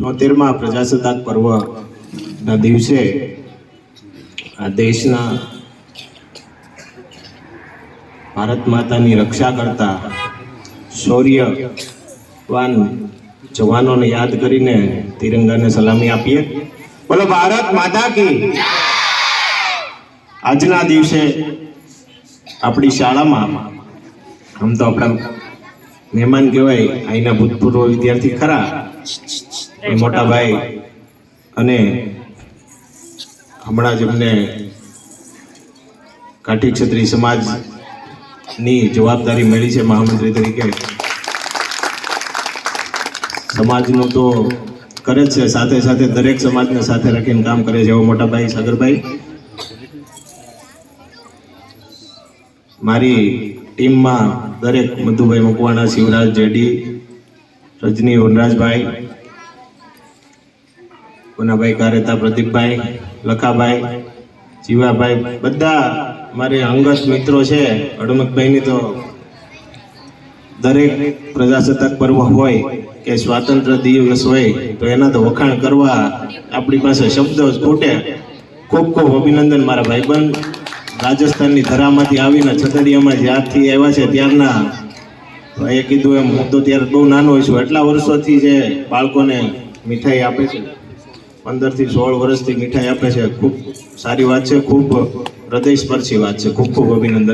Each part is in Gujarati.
છોતેરમાં પ્રજાસત્તાક પર્વના દિવસે આ દેશના ભારત માતાની રક્ષા કરતા શૌર્યવાન જવાનોને યાદ કરીને તિરંગાને સલામી આપીએ. બોલો, ભારત માતા કી આજના દિવસે આપણી શાળામાં આમ તો આપણા મહેમાન કહેવાય અહીંના ભૂતપૂર્વ વિદ્યાર્થી ખરા. મોટા ભાઈ અને હમણાં જ એમને કાઠી ક્ષત્રિય સમાજની જવાબદારી મળી છે મહામંત્રી તરીકે. સમાજનું તો કરે જ છે, સાથે સાથે દરેક સમાજને સાથે રાખીને કામ કરે છે એવો મોટા ભાઈ સાગરભાઈ. મારી ટીમમાં દરેક મધુભાઈ મકવાણા, શિવરાજ જેડી, રજની વનરાજભાઈ પુનાભાઈ કારેતા, પ્રદીપભાઈ, લખાભાઈ, જીવાભાઈ, બધા મારે અંગત મિત્રો છે. અડમતભાઈની તો દરેક પ્રજાસત્તાક પર્વ હોય કે સ્વાતંત્ર દિવસ હોય, તો એના તો વખાણ કરવા આપણી પાસે શબ્દો જ ખૂટે. ખૂબ ખૂબ અભિનંદન મારા ભાઈબંધ. રાજસ્થાનની ધરામાંથી આવીને છતડિયામાં જ્યારથી આવ્યા છે, ત્યારના ભાઈએ કીધું એમ, હું તો ત્યારે બહુ નાનો છું, એટલા વર્ષોથી જે બાળકોને મીઠાઈ આપે છે, પંદરથી સોળ વર્ષથી મીઠાઈ આપે છે, ખૂબ સારી વાત છે, ખૂબ હૃદયસ્પર્શી વાત છે, ખૂબ ખૂબ અભિનંદન.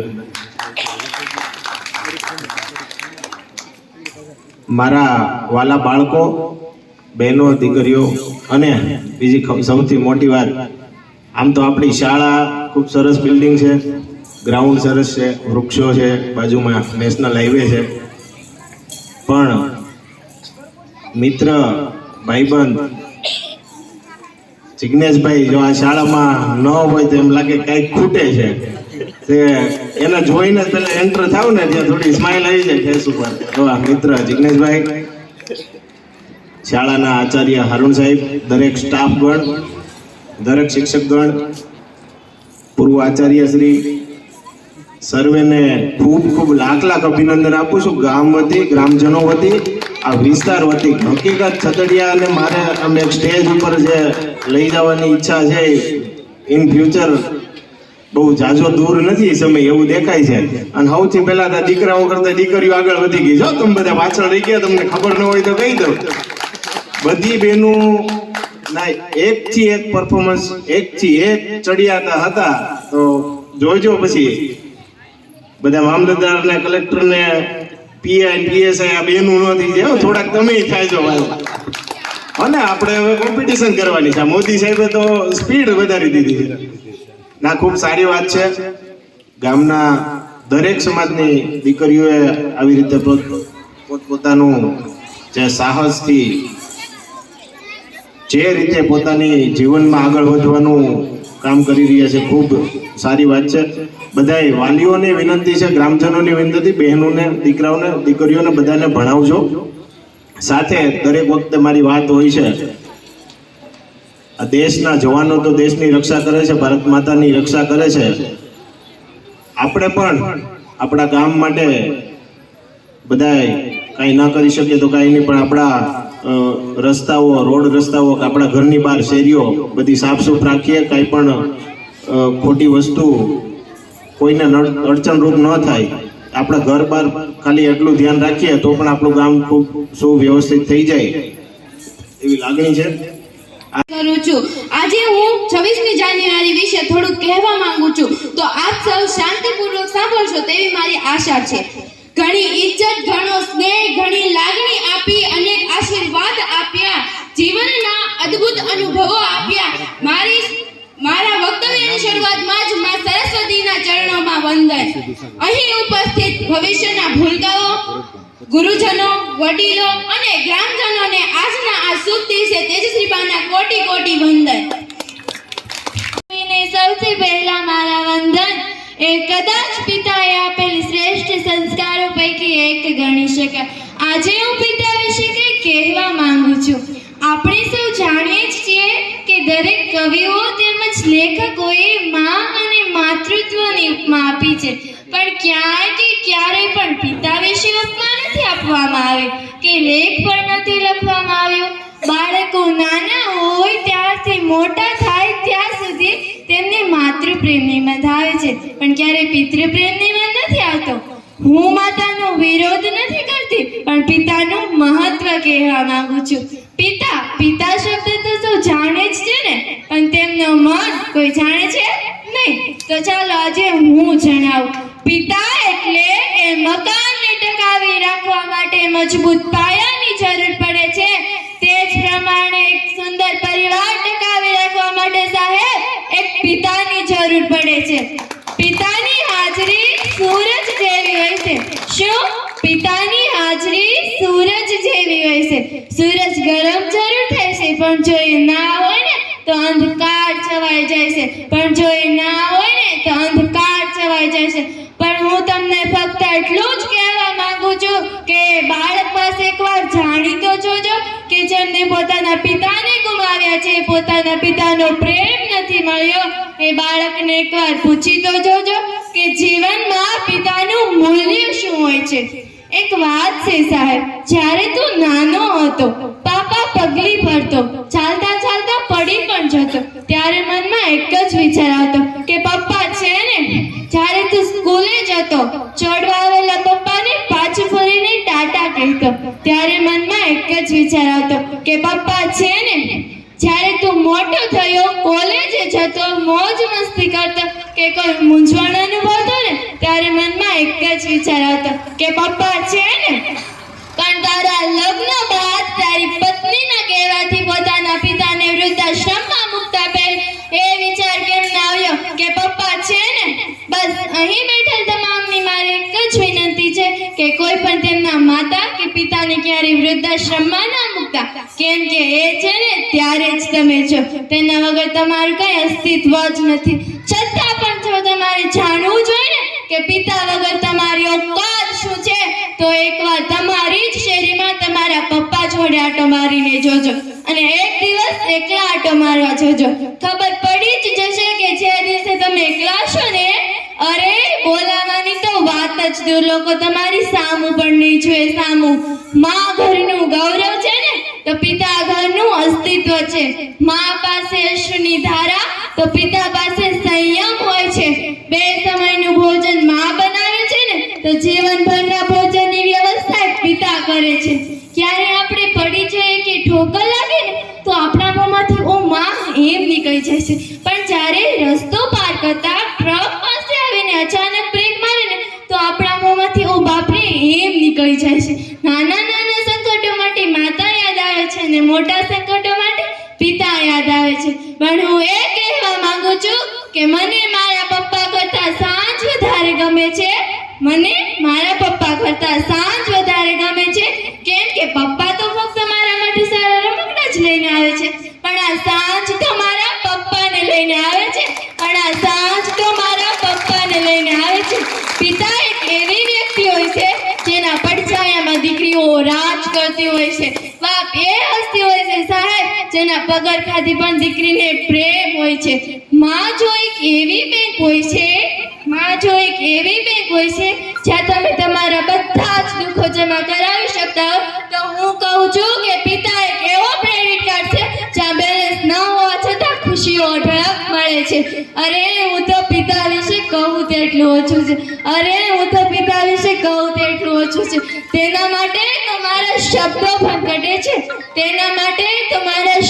મારા વાલા બાળકો, બહેનો, દીકરીઓ અને બીજી સૌથી મોટી વાત, આમ તો આપણી શાળા ખૂબ સરસ બિલ્ડિંગ છે. ગ્રાઉન્ડ સરસ છે, વૃક્ષો છે, બાજુમાં નેશનલ હાઈવે છે. પણ મિત્ર ભાઈબંધ જિજ્ઞેશભાઈ જો આ શાળામાં ન હોય તો એમ લાગે કંઈક ખૂટે છે. તે એને જોઈને પેલા એન્ટર થાવ ને ત્યાં થોડી સ્માઇલ આવી જાય ફેસ ઉપર. તો આ મિત્ર જિજ્ઞેશભાઈ શાળાના આચાર્ય હરુણ સાહેબ, દરેક સ્ટાફગણ દરેક શિક્ષકગણ પૂર્વ આચાર્ય શ્રી સર્વેને ખૂબ ખૂબ લાખ લાખ અભિનંદન આપું છું. ગામ વતી, ગ્રામજનો વતી, આ વિસ્તાર વતી. હકીકત છતડિયા અને મારે અમે સ્ટેજ ઉપર જે લઈ જવાની ઈચ્છા છે ઇન ફ્યુચર બહુ જાજો દૂર નથી સમય એવું દેખાય છે. અને સૌથી પહેલા તો દીકરાઓ કરતા દીકરીઓ આગળ વધી ગઈ. જો તમે બધા પાછળ રહી ગયા, તમને ખબર ન હોય તો કહી દઉં. બધી બહેનો ના એક થી એક પરફોર્મન્સ એક થી એક ચડિયાતા હતા. તો જોજો પછી. બધા મામલતદાર ને કલેક્ટર ને પીઆઈ પીએસઆઈ આ બેનું નથી હો, થોડાક તમે થાય ભાઈ અને આપણે હવે કોમ્પિટિશન કરવાની છે. મોદી સાહેબે તો સ્પીડ વધારી દીધી ના ખૂબ સારી વાત છે. ગામના દરેક સમાજની દીકરીઓએ આવી રીતે પોતપોતાનું જે સાહસથી જે રીતે પોતાની જીવનમાં આગળ વધવાનું કામ કરી રહ્યા છે, ખૂબ સારી વાત છે. બધાય વાલીઓને વિનંતી છે, ગ્રામજનોની વિનંતી, બહેનોને, દીકરાઓને, દીકરીઓને બધાને ભણાવજો. સાથે દરેક વખતે મારી વાત હોય છે, આ દેશના જવાનો તો દેશની રક્ષા કરે છે, ભારત માતાની રક્ષા કરે છે. આપણે પણ આપણા ગામ માટે બધાય કાંઈ ના કરી શકીએ તો કાંઈ નહીં, પણ આપણા રસ્તાઓ, રોડ રસ્તાઓ, કે આપણા ઘરની બહાર શેરીઓ, બધી સાફ સુફ રાખીએ, કાંઈ પણ ખોટી વસ્તુ કોઈને અડચણરૂપ ન થાય. આપણા ઘર બહાર ખાલી એટલું ધ્યાન રાખીએ, તો પણ આપણું ગામ ખૂબ સુવ્યવસ્થિત થઈ જાય. એવી લાગણી છે? કરું છું. આજે હું છવ્વીસમી જાન્યુઆરી વિશે થોડુંક કહેવા માંગુ છું. તો આપ સૌ શાંતિપૂર્વક સાંભળશો તેવી મારી આશા છે. ઘણી ઇજ્જત, ઘણો સ્નેહ, ઘણી લાગણી આપી, અનેક આશીર્વાદ આપ્યા. જીવનના અદ્ભુત અનુભવો આપ્યા. મારી મારા વક્તવ્યની શરૂઆતમાં જ માં સરસ્વતીના ચરણોમાં વંદન. અહીં ઉપસ્થિત ભવિષ્યના ભૂલકાઓ, ગુરુજનો, વડીલો અને ગ્રામજનોને આજના આ શુભ દિવસે તેજશ્રીબાના કોટી કોટી વંદન. સૌથી પહેલા મારા વંદન. એ કદાચ પિતાએ આપેલી શ્રેષ્ઠ સંસ્કારો પૈકી એક ગણી શકાય આજે હું પિતા વિશે કંઈ કહેવા માંગુ છું. આપણે સૌ જાણીએ જ છીએ કે દરેક કવિઓ તેમજ લેખકોએ માં અને માતૃત્વની ઉપમા આપી છે. પણ ક્યાંય કે ક્યારેય પણ પિતા વિશે ઉપમા નથી આપવામાં આવી. કે લેખ પણ નથી લખવામાં આવ્યો. બાળકો નાના હોય ત્યારથી મોટા થાય તેમને માતૃપ્રેમની મત આવે છે. પણ ક્યારે પિતૃપ્રેમની મત નથી આવતો? હું માતાનો વિરોધ નથી કરતી, પણ પિતાનું મહત્વ કહેવા માંગુ છું. પિતા પિતા શબ્દ તો સૌ જાણે જ છે ને, પણ તેમનો મન કોઈ જાણે છે નહીં. તો ચાલો આજે હું જણાવું. પિતા એટલે એ મકાનને ટકાવી રાખવા માટે મજબૂત પાયાની કે જેમને પોતાના પિતાને ગુમાવ્યા છે, પોતાના પિતાનો પ્રેમ નથી મળ્યો, એ બાળકને એકવાર પૂછી તો જોજો કે જીવનમાં પિતાનું મૂલ્ય શું હોય છે. એક વાત છે સાહેબ, જ્યારે તું નાનો હતો, પાપા પગલી ભરતો, ચાલતા ચાલતા પડી પણ જતો, ત્યારે મનમાં એક જ વિચાર આવતો કે પપ્પા છે ને, જ્યારે તું સ્કૂલે જતો, ચડવા આવેલા પપ્પાને પાછું ફરીને ટાટા કહેતો ત્યારે મનમાં એક જ વિચાર આવતો કે પપ્પા છે ને. જ્યારે તું મોટો થયો, કોલેજે જતો, મોજ મસ્તી કરતો, કે કોઈ મૂંઝવણ અનુભવતો ને, ત્યારે મનમાં એક જ વિચાર આવતો કે પપ્પા છે ને. પણ તારા લગ્ન બાદ તારી પત્નીના કહેવાથી પોતાના પિતાને વૃદ્ધાશ્રમમાં મૂકતા પહેલ એ વિચાર કેમ ના આવ્યો કે પપ્પા છે ને? બસ અહીં કોઈ પણ તેમના માતા કે પિતાને ક્યારેય વૃદ્ધાશ્રમમાં ના મૂકતા. કેમ કે એ છે ને ત્યારે જ તમે છો. તેના વગર તમારું કઈ અસ્તિત્વ જ નથી. છતાં પણ જો તમારે જાણવું જોઈએ ને કે પિતા વગર તમારી ઓકાત શું છે, તો એકવાર તમારી જ શેરીમાં તમારા પપ્પા જોડે આટો મારીને જોજો. અને એક દિવસ એકલા આટો મારવા જોજો. ખબર પડી જ જશે કે જે દિવસે તમે એકલા છો વાત લોકો તમારી સામું પણ નહીં જોઈએ સામું. માં ઘરનું ગૌરવ છે ને, તો પિતા ઘરનું અસ્તિત્વ છે. માં પાસે અશ્રુની ધારા, તો પિતા પાસે સંયમ હોય છે. બે સમયનું ભોજનમાં બનાવે છે ને, તો જીવનભરના ભોજનની વ્યવસ્થા પિતા કરે છે. ક્યારે આપણે પડી જઈએ કે ઠોકર લાગે ને, તો આપણા મોંમાંથી ઓ માં એમ નીકળી જાય છે. પણ જ્યારે રસ્તો પાર કરતા જેના પગાર ખાધી પણ દીકરીને પ્રેમ હોય છે. માં જો એક એવી બેંક હોય છે, માં જો એક એવી બેંક હોય છે, જ્યાં તમે તમારા બધા જ દુઃખો જમા કરાવી શકતા હો, તો હું કહું છું કે પિતા એક એવો ક્રેડિટ કાર્ડ છે, જ્યાં બેલેન્સ ન હોવા છતાં ખુશીઓ અઢળક મળે છે. અરે, હું તો પિતા વિશે કહું તેટલું ઓછું છે. અરે, હું તો પિતા વિશે કહું તેટલું ઓછું છે. તેના માટે તમારા શબ્દો પણ ઘટે છે. તેના માટે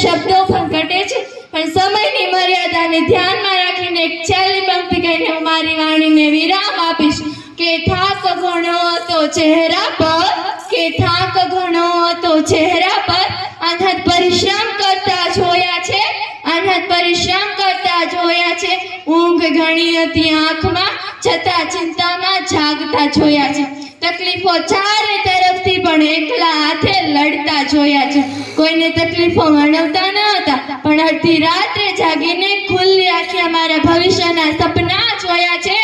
શબ્દો પણ ઘટે છે. પણ સમયની મર્યાદાને ધ્યાનમાં રાખીને એક છેલ્લી પંક્તિ કહીને હું મારી વાણીને વિરામ આપીશ. કે થાક ઘણો હતો ચહેરા પર કે થાક ઘણો હતો ચહેરા પર. અનહદ પરિશ્રમ કરતા જોયા છે, અનહદ પરિશ્રમ કરતા જોયા છે. ઊંઘ ઘણી હતી આંખમાં, છતાં ચિંતામાં જાગતા જોયા છે. તકલીફો ચારે તરફથી પણ એકલા હાથે લડતા જોયા છે. કોઈને તકલીફો વર્ણવતા ન હતા, પણ અડધી રાત્રે જાગીને ખુલ્લી આંખે અમારા ભવિષ્યના સપના જોયા છે.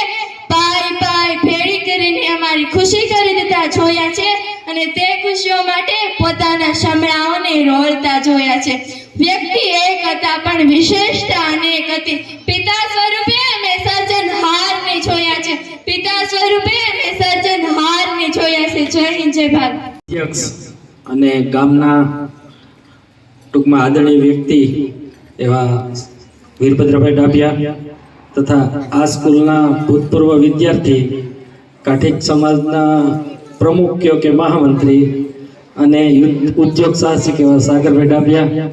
પાય પાય ફેરી કરીને અમારી ખુશી કરી દેતા જોયા છે અને તે ખુશીઓ માટે પોતાના શમળાઓને રોળતા જોયા છે. વ્યક્તિ એક હતા, પણ વિશેષતા અનેક હતી. પિતા જોયા અને ગામના ટૂંકમાં આદરણીય વ્યક્તિ એવા વીરભદ્રભાઈ ડાભિયા તથા આ સ્કૂલના ભૂતપૂર્વ વિદ્યાર્થી કાઠિક સમાજના પ્રમુખ કયો કે મહામંત્રી અને ઉદ્યોગ સાહસિક એવા સાગરભાઈ ડાભિયા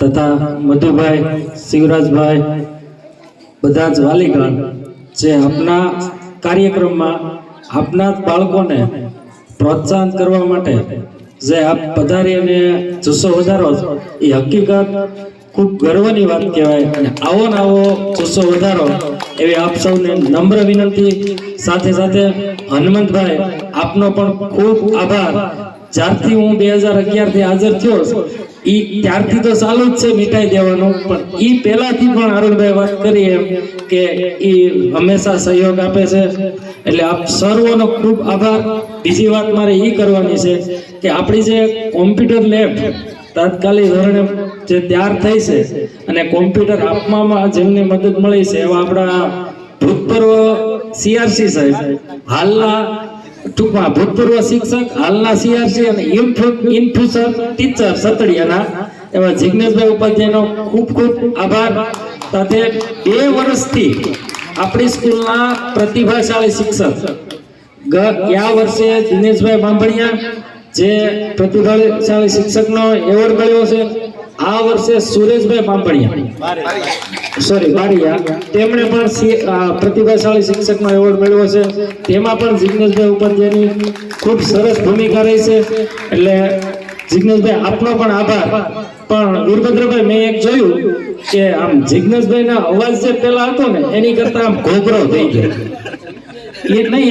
તથા મધુભાઈ શિવરાજભાઈ બધા જ વાલીગણ જે આપના કાર્યક્રમમાં આપના જ બાળકોને પ્રોત્સાહન કરવા માટે જે આપ પધારી અને જુસ્સો વધારો, એ હકીકત ખૂબ ગર્વની વાત કહેવાય. અને આવો ને આવો જુસ્સો વધારો, એવી આપ સૌને નમ્ર વિનંતી. સાથે સાથે હનુમંતભાઈ, આપનો પણ ખૂબ આભાર. જ્યારથી હું બે હજાર અગિયારથી હાજર થયો ઈ ત્યારથી તો ચાલુ જ છે મીઠાઈ દેવાનું, પણ ઈ પહેલાથી પણ અરુણભાઈ વાત કરી એમ કે ઈ હંમેશા સહયોગ આપે છે. એટલે આપ સર્વનો ખૂબ આભાર. બીજી વાત મારે ઈ કરવાની છે કે આપણી જે કોમ્પ્યુટર લેબ તાત્કાલિક ધોરણે જે તૈયાર થઈ છે અને કોમ્પ્યુટર આપવામાં જેમની મદદ મળી છે એવા આપણા ભૂતપૂર્વ સીઆરસી સાહેબ, હાલના ટૂંકમાં ભૂતપૂર્વ શિક્ષક, હાલના સીઆરસી અને ઇન્ફ્યુસર ટીચર સતડિયાના એવા જિજ્ઞેશભાઈ ઉપાધ્યાયનો ખૂબ ખૂબ આભાર. સાથે બે વર્ષથી આપણી સ્કૂલના પ્રતિભાશાળી શિક્ષક ગયા વર્ષે દિનેશભાઈ બાંભણિયા, જે પ્રતિભાશાળી શિક્ષકનો એવોર્ડ મળ્યો છે, આ વર્ષે સુરેશભાઈ બાંભણિયા. સોરી બારિયા તેમણે પણ પ્રતિભાશાળી શિક્ષકનો એવોર્ડ મેળવ્યો છે. તેમાં પણ જિજ્ઞેશભાઈ ઉપાધ્યાયની ખૂબ સરસ ભૂમિકા રહી છે. એટલે જિજ્ઞેશભાઈ આપનો પણ આભાર. પણ વીરભદ્રભાઈ, મેં એક જોયું કે આમ જિજ્ઞેશભાઈના અવાજ જે પહેલા હતો ને, એની કરતા આમ ઘોઘરો થઈ ગયો.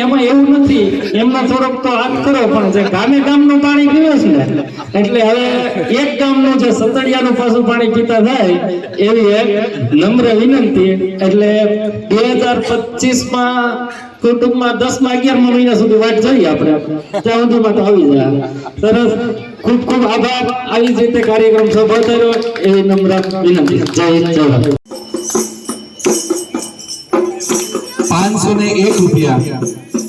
એમાં એવું નથી. એમના થોડોક તો હાથ કરો, પણ ગામે ગામનું પાણી પીવે છે ને, એટલે હવે એક ગામનું જે સતડિયાનું પાછું પાણી પીતા થાય, એવી નમ્ર વિનંતી. એટલે બે હજાર પચીસમાં કુટુંબમાં દસમાં અગિયાર મહિના સુધી વાટ જોઈએ આપણે. ત્યાં સુધીમાં તો આવી જાય. સરસ. ખૂબ ખૂબ આભાર. આવી જ રીતે કાર્યક્રમ સફળ થયો. એવી નમ્ર વિનંતી. જય જય પાંચસો એક રૂપિયા.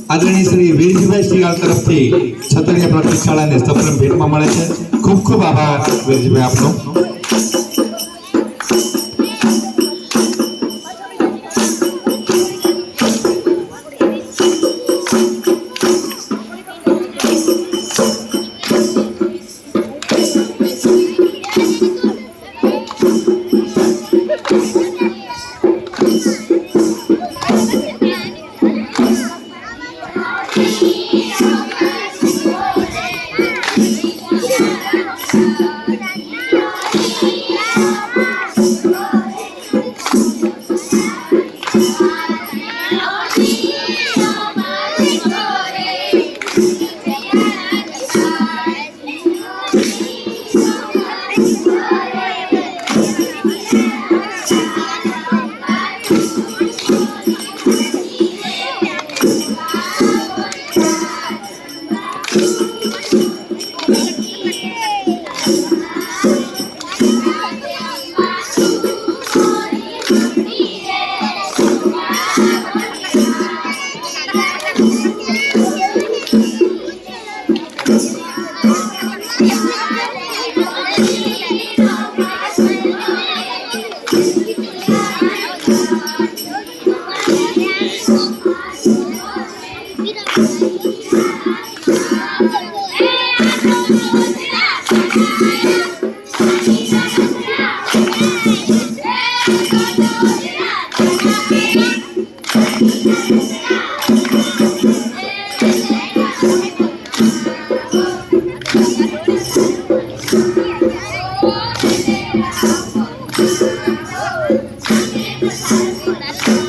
આદરણીય શ્રી વીરજીભાઈ શ્રીવાલ તરફથી છતરિયા પ્રાથમિક શાળાને સપ્રમ ભેટમાં મળે છે. ખૂબ ખૂબ આભાર વીરજીભાઈ આપનો. 来了来